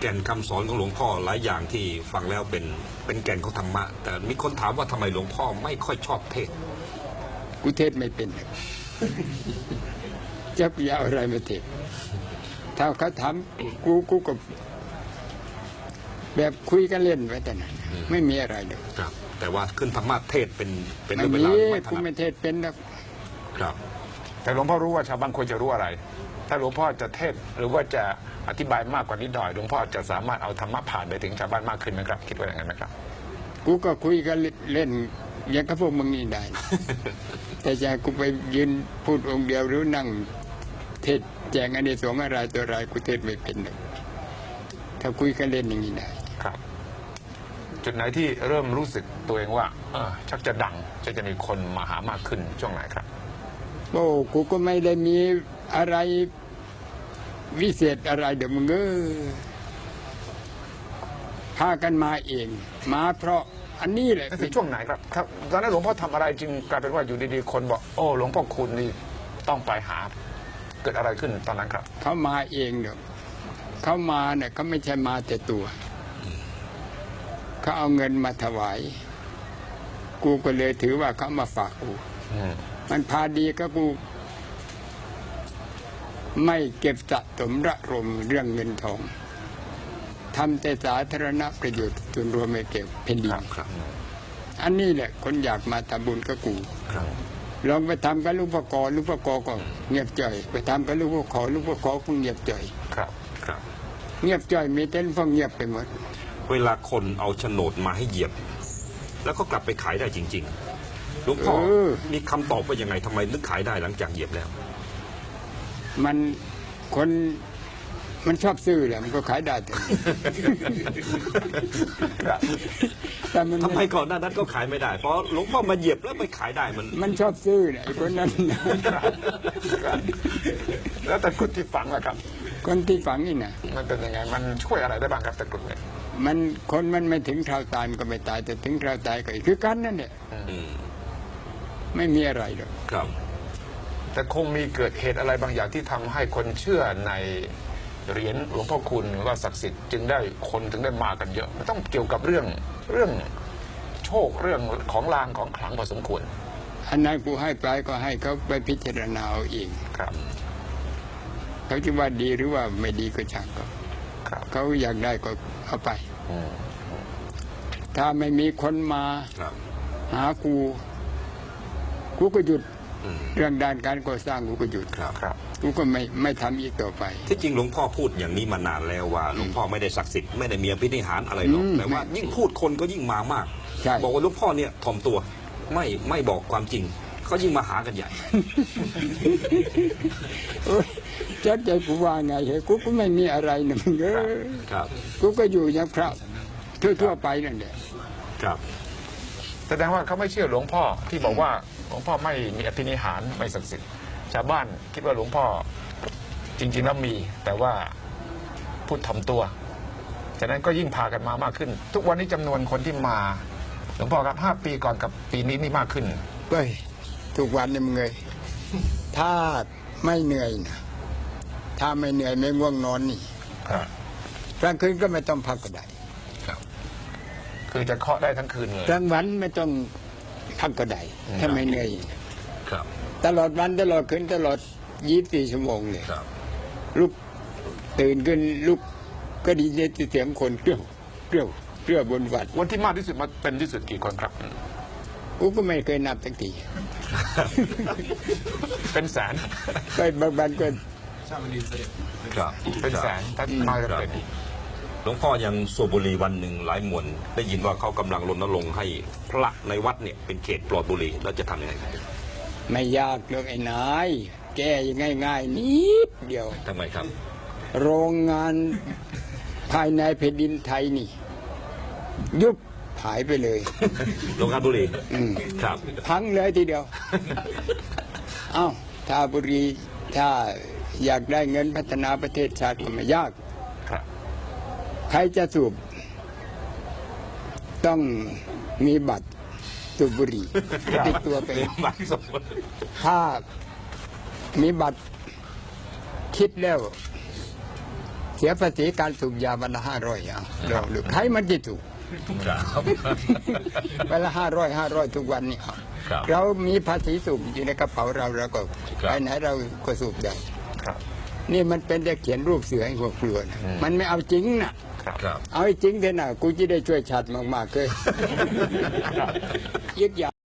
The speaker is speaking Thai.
แก่นคำสอนของหลวงพ่อหลายอย่างที่ฟังแล้วเป็นเป็นแก่นของธรรมะ แต่มีคนถามว่าทำไมหลวงพ่อไม่ค่อยชอบเทศน์กูเทศไม่เป็นจะไปเอาอะไรมาเทศถ้าเขาถามกูกูก็แบบคุยกันเล่นไว้แต่นั้นไม่มีอะไรเลยครับ แต่ว่าขึ้นธรรมะเทศน์เป็นเป็นไม่เรื่องเวมีลาไม่ถกูนัไม่ดเทศเป็นหรอกครับ แต่หลวงพ่อรู้ว่าชาวบ้านควรจะรู้อะไร ถ้าหลวงพ่อจะเทศน์หรือว่าจะอธิบายมากกว่านี้หน่อยหลวงพ่อจะสามารถเอาธรรมะผ่านไปถึงชาวบ้านมากขึ้นไหมครับ คิดว่าอย่างนั้นไหมครับ กูก็คุยกันเล่นอย่างกับพวกมึงนี่ได้ แต่จะกูไปยืนพูดองค์เดียวหรือนั่ง เทศแจงอันนี้สงส์อะไรตัวอะไรกูเทศไม่เป็นหรอกถ้าคุยกันเล่นอย่างนี้ได้ครับ จุดไหนที่เริ่มรู้สึกตัวเองว่าเออชักจะดังจะจะมีคนมาหามากขึ้นช่วงไหนครับ โอ้กูก็ไม่ได้มีอะไร วิเศษอะไรเดี๋ยวมึงเออพากันมาเอง มาเพราะอันนี้แหละนั่นคือช่วงไหนครับครับตอนนั้นหลวงพ่อทำอะไรจึงกลายเป็นว่าอยู่ดีๆคนบอกโอ้หลวงพ่อคุณนี่ต้องไปหา เกิดอะไรขึ้นตอนนั้นครับ เขามาเองเดี๋ยวเขามาเนี่ยเขาไม่ใช่มาแต่ตัวเขาเอาเงินมาถวาย กูก็เลยถือว่าเขามาฝากกูอืมมันพาดีก็กู ไม่เก็บสะสมระรมเรื่องเงินทองทำแต่สาธารณประโยชน์ส่วนรวมไม่เก็บเพนดิคนรับครับ อันนี้แหละคนอยากมาทำบุญกับกูครับลองไปทำกับลูกพ่อกอลูกพ่อกอก็เงียบจ่อย ไปทำกับลูกพ่อขอลูกพ่อขอก็เงียบจ่อยครับครับ เงียบจ่อยมีเต้นพวกเงียบไปหมด เวลาคนเอาโฉนดมาให้เหยียบ แล้วก็กลับไปขายได้จริง ๆ หลวงพ่อเออมีคำตอบว่ายังไงทำไมนึกขายได้หลังจากเหยียบแล้ว มันคนมันชอบซื้อแหละมันก็ขายได้แต่ครับแต่มันทำไมก่อนหน้านั้นก็ขายไม่ได้ เพราะหลวงพ่อมาเหยียบแล้วไปขายได้มัน มันชอบซื้อเนี่ยไอ้คนนั้น แล้วตะกรุดที่ฝังล่ะครับ คนที่ฝังนี่นะมันเป็นยังไงมันช่วยอะไรได้บ้างครับตะกรุดเนี่ยมันคนมันไม่ถึงคราวตายมันก็ไม่ตายแต่ถึงคราวตายก็อีกคือกันนั่นแหละอืมไม่มีอะไรหรอกครับ แต่คงมีเกิดเหตุอะไรบางอย่างที่ทำให้คนเชื่อในเหรียญหลวงพ่อคุณว่าศักดิ์สิทธิ์จึงได้คนถึงได้มากันเยอะมันต้องเกี่ยวกับเรื่องเรื่องโชคเรื่องของลางของขลังพอสมควรอันนั้นกูให้ไปก็ให้เขาไปพิจารณาเอาเองครับเขาจะว่าดีหรือว่าไม่ดีก็ช่างก็ครับเขาอยากได้ก็เอาไป อืมถ้าไม่มีคนมา ครับ หากู กูก็หยุดอืม เรื่องด้านการก่อสร้างกูก็หยุดครับครับกูก็ไม่ไม่ทำอีกต่อไป ที่จริงหลวงพ่อพูดอย่างนี้มานานแล้วว่าหลวงพ่อไม่ได้ศักดิ์สิทธิ์ไม่ได้มีอภินิหารอะไรหรอกอืมแต่ว่ายิ่งพูดคนก็ยิ่งมามาก ใช่ บอกว่าหลวงพ่อเนี่ยถ่อมตัวไม่ไม่บอกความจริงเขายิ่งมาหากันใหญ่โอ๊ยจัดใจกูว่าไงเหรอกูก็ไม่มีอะไรนะมึงเออครับกูก็อยู่อย่างพระทั่วๆไปนั่นแหละ ครับ แสดงว่าเขาไม่เชื่อหลวงพ่อที่บอกว่าห ลวงพ่อไม่มีอภินิหารไม่ศักดิ์สิทธิ์ชาวบ้านคิดว่าหลวงพ่อจริงๆแล้วมี แต่ว่าพูดถ่อมตัวฉะนั้นก็ยิ่งพากันมามากขึ้น ทุกวันนี้จำนวนคนที่มาหลวงพ่อครับห้าปีก่อนกับปีนี้นี่มากขึ้นเฮ้ยทุกวันนี่มึงเงยถ้าไม่เหนื่อยนะถ้าไม่เหนื่อยไม่ง่วงนอนนี่ครับกลางคืนก็ไม่ต้องพักก็ได้คือจะเคาะได้ทั้งคืนเลยกลางวันไม่ต้อง พักก็ได้ถ้าไม่เหนื่อยครับ ตลอดวันตลอดคืนตลอดยี่สิบสี่ชั่วโมงเลยครับ ลุกตื่นขึ้นลุกก็ไดีเสียงคนเกลี้ยวเกลี้ยวเกลี้ยวบนวัดวันที่มากที่สุดมาเป็นที่สุดกี่คนครับ กูก็ไม่เคยนับสักทีเป็นแสน ก็บางวันก็ ครับ เป็นแสนถ้ามาจะเป็น หลวงพ่อยังสูบบุหรี่วันหนึ่งหลายมวนได้ยินว่าเขากำลังรณรงค์ให้พระในวัดเนี่ยเป็นเขตปลอดบุหรี่แล้วจะทำยังไงครับไม่ยากเรื่องไอ้นายแก้ยังง่ายๆนิดเดียวทำไมครับ โรงงานภายในแผ่นดินไทยนี่ ยุบหายไปเลยโรงงานบุหรี่อืมครับ พังเลยทีเดียวเอ้าถ้าบุรีถ้าอยากได้เงินพัฒนาประเทศชาติก็ไม่ยากครับ ใครจะสูบต้องมีบัตรสูบบุหรี่ติดตัวไปบางสมมติถ้ามีบัตรคิดแล้วสียภาษีการสูบยาวันละห้าร้อยอะลองดูใครมันจะถูกครับวันละห้าร้อยห้าร้อยทุกวันนี่อะครับเรามีภาษีสูบอยู่ในกระเป๋าเราเราก็ครับไปไหนเราก็สูบได้ครับนี่มันเป็นแต่เขียนรูปเสือให้พวกกลัวนะมันไม่เอาจริงนะ ครับ ครับ เอาให้จริงเถอะนะกูจะได้ช่วยชาติมากๆเลย ยึดอย่าง